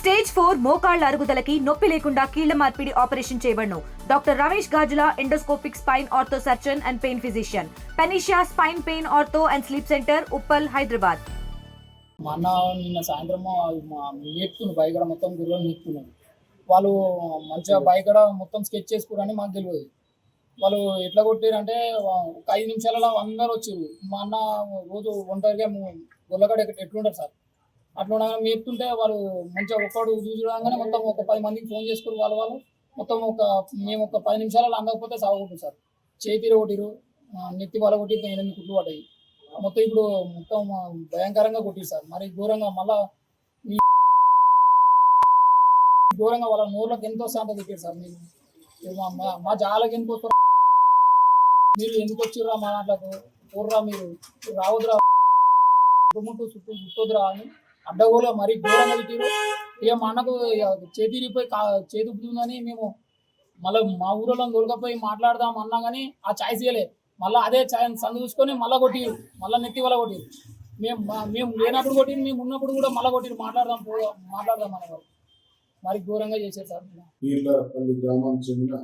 Stage four మోకాళ్ళ అరుగుదలకి నొప్పి లేకుండా కీళ్ళ మార్పిడి operation చేయబడను. Doctor Ramesh Gajula endoscopic spine ortho surgeon and pain physician. Panacea spine pain ortho and sleep centre Uppal Hyderabad. మా అన్న నిన్న సాయంత్రం మా నేర్పుతున్నాడు మొత్తం గురువులు నేర్పుతున్నాడు వాళ్ళు మంచిగా బైక్ మొత్తం స్కెచ్ చేసుకురని మాకు తెలియదు. వాళ్ళు ఎట్లా కొట్టారంటే ఒక ఐదు నిమిషాలలో అందరూ వచ్చారు మా అన్న రోజు ఒంటరిగా గొల్లగడ ఎట్లుంటారు సార్? అట్లా ఉండగానే మేపుతుంటే వాళ్ళు మంచిగా ఒక్కడు చూడగానే మొత్తం ఒక పది మందికి ఫోన్ చేసుకుని వాళ్ళు వాళ్ళు మొత్తం ఒక మేము ఒక పది నిమిషాలలో అందకపోతే సాగుకుంటాం సార్. చేతిలో కొట్టిరు నెత్తి వాళ్ళ కొట్టి ఎనిమిది కుట్లు పడ్డాయి. మొత్తం ఇప్పుడు మొత్తం భయంకరంగా కొట్టిరు సార్. మరి ఘోరంగా మళ్ళా ఘోరంగా వాళ్ళ నోర్లోకి ఎంతో శాంత తిప్పారు సార్ మీరు. మా- మా- మా జాలకి ఎందుకు వస్తారు? మీరు ఎందుకు వచ్చిర్రా మా దాంట్లోకి? పోర్రా మీరు. మీరు రావద్దురా చుట్టూ చుట్టొద్దురా అని అడ్డగోలు మరీ ఘోరంగా తిట్టిరు ఇక మా అన్నకు చేతిరిపోయి చేతి కా చేతి మేము మళ్ళీ మా ఊరిలో దొరకపోయి మాట్లాడదాం అన్నా కానీ ఆ ఛాయిస్ ఇవ్వలే మళ్ళీ అదే ఛాయ్ సందు చూసుకొని మళ్ళీ కొట్టిరు మళ్ళీ నెత్తి వల్ల కొట్టిరు మేము మేము లేనప్పుడు కొట్టిరు మేము ఉన్నప్పుడు కూడా మళ్ళీ కొట్టిరు మాట్లాడదాం పో మాట్లాడదాం అనేవారు మరి ఘోరంగా చేశారు సార్. వీళ్ళపల్లి గ్రామానికి చెందిన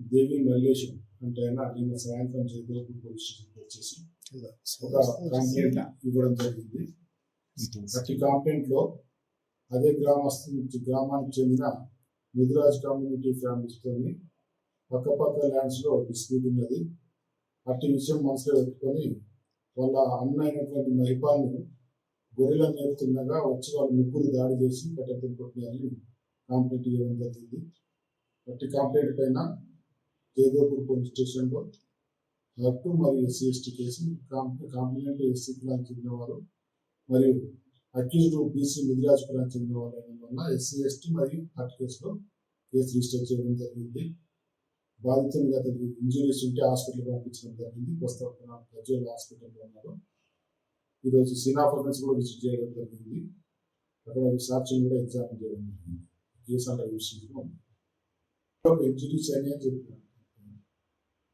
దేవి మల్లేశం అంటే ఆయన నిన్న సాయంత్రం చేతులకు పోలీస్ స్టేషన్కి వచ్చేసి ఒక కంప్లైంట్ ఇవ్వడం జరిగింది. ప్రతి కంప్లైంట్లో అదే గ్రామస్తు నుంచి గ్రామానికి చెందిన మిథురాజ్ కమ్యూనిటీ ఫ్యామిలీస్ తోని ల్యాండ్స్లో ల్యాండ్స్లో డిస్ప్యూట్ ఉన్నది. అట్టి విషయం మనసులో పెట్టుకొని వాళ్ళ అన్న అయినటువంటి మహిపాల్ని గొర్రెల మేపుతుండగా వచ్చి వాళ్ళ ముగ్గురు దాడి చేసి కట్టెత్తులు కొట్టినారని కంప్లైంట్ ఇవ్వడం జరిగింది. అట్టి కంప్లైంట్ పైన జయదేవ్పూర్ పోలీస్ స్టేషన్లో హక్కు మరియు SC ST case complaint SC కులానికి చెందిన వారు మరియు అక్యూజ్డ్ బీసీ మిదిరాజ్ కులానికి చెందిన వారు వల్ల ఎస్సీ ఎస్టీ మరియు హార్ట్ కేసులో కేసు రిజిస్టర్ చేయడం జరిగింది. బాధితునికి అతనికి ఇంజురీస్ ఉంటే హాస్పిటల్ పంపించడం జరిగింది. ప్రస్తుతం గజ్వేల్ హాస్పిటల్లో ఉన్నారు. ఈరోజు సీనా ఫోరెన్స్ కూడా విజిట్ చేయడం జరిగింది. అక్కడ సాక్ష్యం కూడా ఎగ్జామిన్ చేయడం జరిగింది. కేసు అలా విషయంలో ఉంది. ఇంజురీస్ అని అని